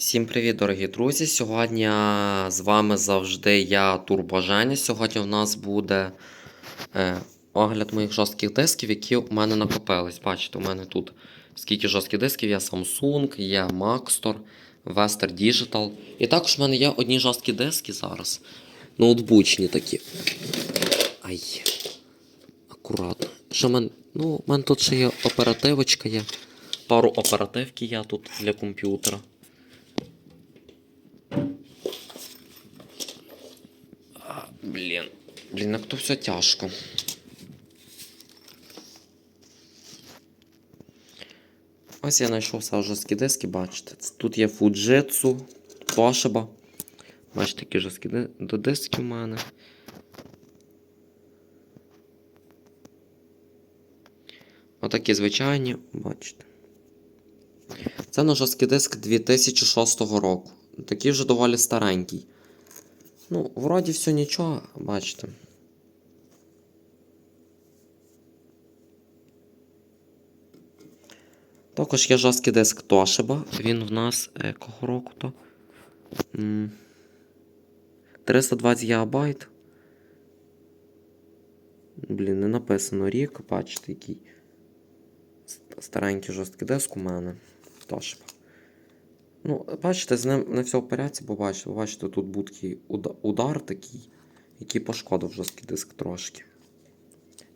Всім привіт, дорогі друзі! Сьогодні з вами завжди я Турбоженя. Сьогодні в нас буде е, огляд моїх жорстких дисків, які у мене накопились. Бачите, у мене тут скільки жорстких дисків є Samsung, є Maxtor, Western Digital. І також в мене є одні жорсткі диски зараз. Ноутбучні такі. Ай. Акуратно. Що в мене? Ну, у мене тут ще є оперативочка є. Пару оперативки є тут для комп'ютера. А, Блін. Блін, як то все тяжко. Ось я знайшов жорсткі диски, бачите. Тут є Fujitsu, Toshiba. Бачите, які жорсткі ди- ди- диски в мене. Отакі звичайні, бачите. Це на жорсткий диск 2006 року. Такий вже доволі старенький. Ну, вроді все нічого, бачите. Також є жорсткий диск Toshiba. Він в нас е, кого року то? 320 ГБ. Блін, не написано рік, бачите, який старенький жорсткий диск у мене. Toshiba. Ну, бачите, з ним не все в порядку, бо бачите, бачите, тут був удар такий, який пошкодив жорсткий диск трошки.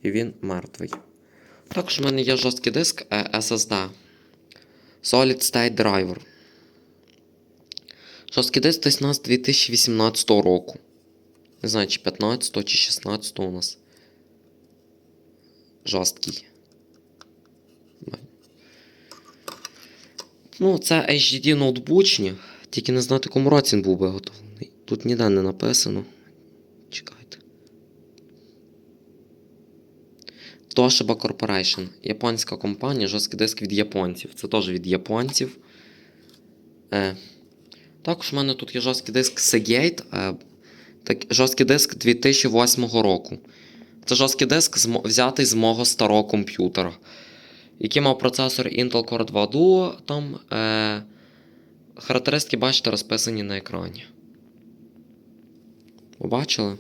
І він мертвий. Також в мене є жорсткий диск е, SSD. Solid State Driver. Жорсткий диск десь у нас 2018 року. Не знаю, чи 15 чи 16 у нас. Жорсткий. Ну, це HDD ноутбучні, тільки не знаю, в якому році він був виготовлений. Тут ніде не написано. Чекайте. Toshiba Corporation. Японська компанія, жорсткий диск від японців. Це теж від японців. Е. Також в мене тут є жорсткий диск Seagate. Е. Так, жорсткий диск 2008 року. Це жорсткий диск взятий з мого старого комп'ютера який мав процесор Intel Core 2 Duo, там е, характеристики, бачите, розписані на екрані. Побачили?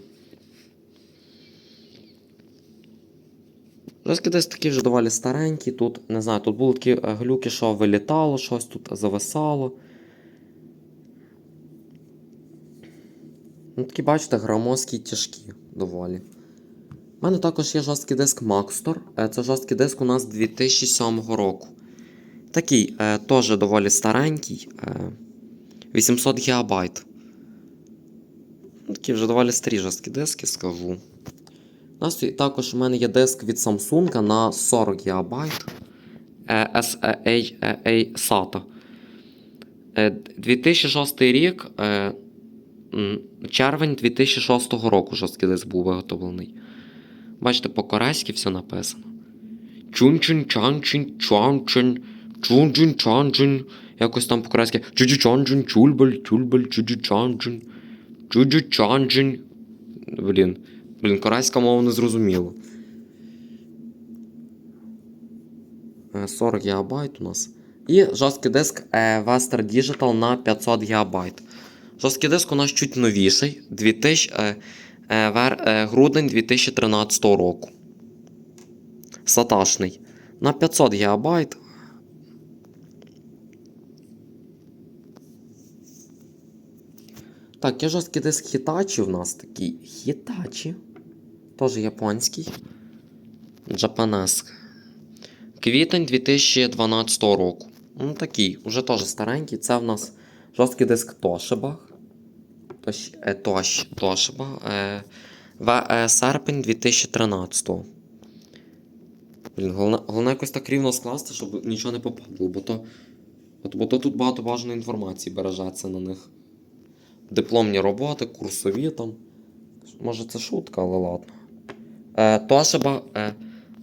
Диск такий вже доволі старенький. Тут, не знаю, тут були такі е, глюки, що вилітало щось, тут зависало. Ну, такі, бачите, громоздкі тяжкі доволі. У мене також є жорсткий диск Maxtor. Е, Це жорсткий диск у нас 2007 року. Такий е, теж доволі старенький. Е, 800 ГБ. Ну, Такі вже доволі старі жорсткі диски, скажу. Також у мене є диск від Samsung на 40 ГБ. Е, SAA е, SATA. Е, 2006 рік. Е, червень 2006 року жорсткий диск був виготовлений. Бачите, по-корейськи все написано. Чунчин, чанчин, чанчин, чунчин, чанчин. Якось там по-корейськи. Чуджу чанчин, чульбель, чульбель, чуджу чанчин. Чуджу чанчин. Блін. Блін, корейська мова не зрозуміло. Е, 40 ГБ у нас. І жорсткий диск е, Western Digital на 500 ГБ. Жорсткий диск у нас чуть новіший. 2000, е, е, вер, е, грудень 2013 року. Саташний. На 500 ГБ. Так, є жорсткий диск Hitachi у нас такий. Hitachi. Теж японський. Japanesque. Квітень 2012 року. Ну такий, уже теж старенький. Це в нас жорсткий диск Toshiba. Тош, Toshiba. Е, в, е, серпень 2013. Блін, головне, головне якось так рівно скласти, щоб нічого не попало, бо то, от, бо то тут багато важної інформації бережеться на них. Дипломні роботи, курсові там. Може це шутка, але ладно. Е, Toshiba е,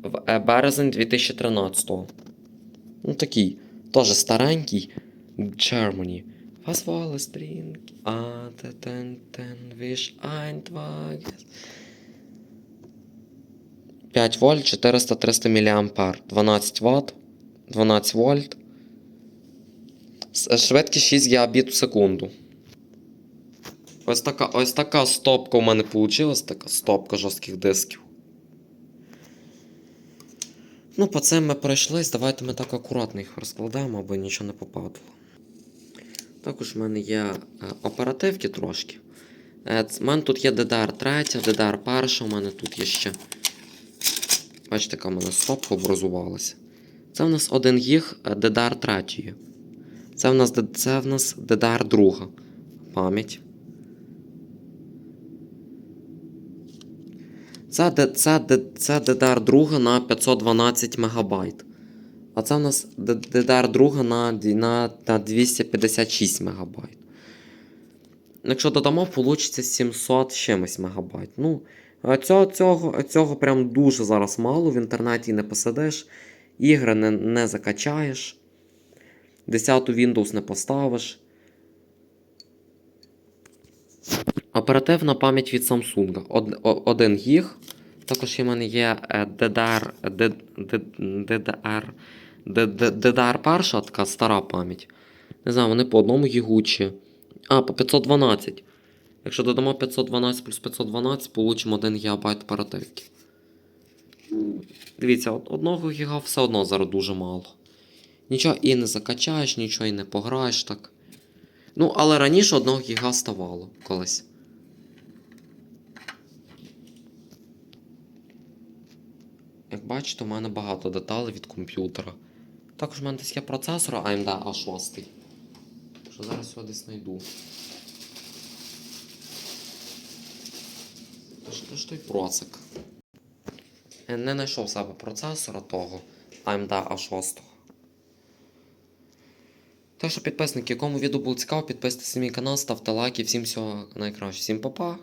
в, е, березень 2013. Ну такий, теж старенький. Germany. Was war es drink? Ah, ten, ten, ein, Tages. 5 вольт, 400-300 мА, 12 Вт, 12 вольт. Швидкість 6 Гбіт в секунду. Ось така, ось така стопка у мене вийшла, така стопка жорстких дисків. Ну, по цим ми пройшлись, давайте ми так акуратно їх розкладемо, аби нічого не попадало. Також в мене є е, оперативки трошки. Е, У мене тут є DDR 3, DDR 1, у мене тут є ще. Бачите, яка в мене стопка образувалася. Це в нас один е, DDR 3. Це в нас, це в нас DDR 2 пам'ять. Це, це, це DDR 2 на 512 МБ. А це в нас DDR 2 на, на, на 256 МБ. Якщо додамо, вийде 700 чимось МБ. Ну, цього, цього, цього прям дуже зараз мало. В інтернеті не посидиш, ігри не, не закачаєш. 10 Windows не поставиш. Оперативна пам'ять від Samsung. 1 гіг. Також у мене є е, DDR, D- DDR, D- DDR перша, така стара пам'ять. Не знаю, вони по одному гігу чи. А, по 512. Якщо додамо 512 плюс 512, получимо 1 ГБ оперативки. Ну, Дивіться, од- одного гіга все одно зараз дуже мало. Нічого і не закачаєш, нічого і не пограєш так. Ну, але раніше одного гіга ставало колись. Як бачите, у мене багато деталей від комп'ютера. Також в мене десь є процесор AMD A6. Що зараз його десь знайду. Та ж- той процик. Я не знайшов себе процесора того AMD A6. Так що підписники, якому відео було цікаво, підписуйтесь на мій канал, ставте лайки. Всім всього найкраще. Всім па-па!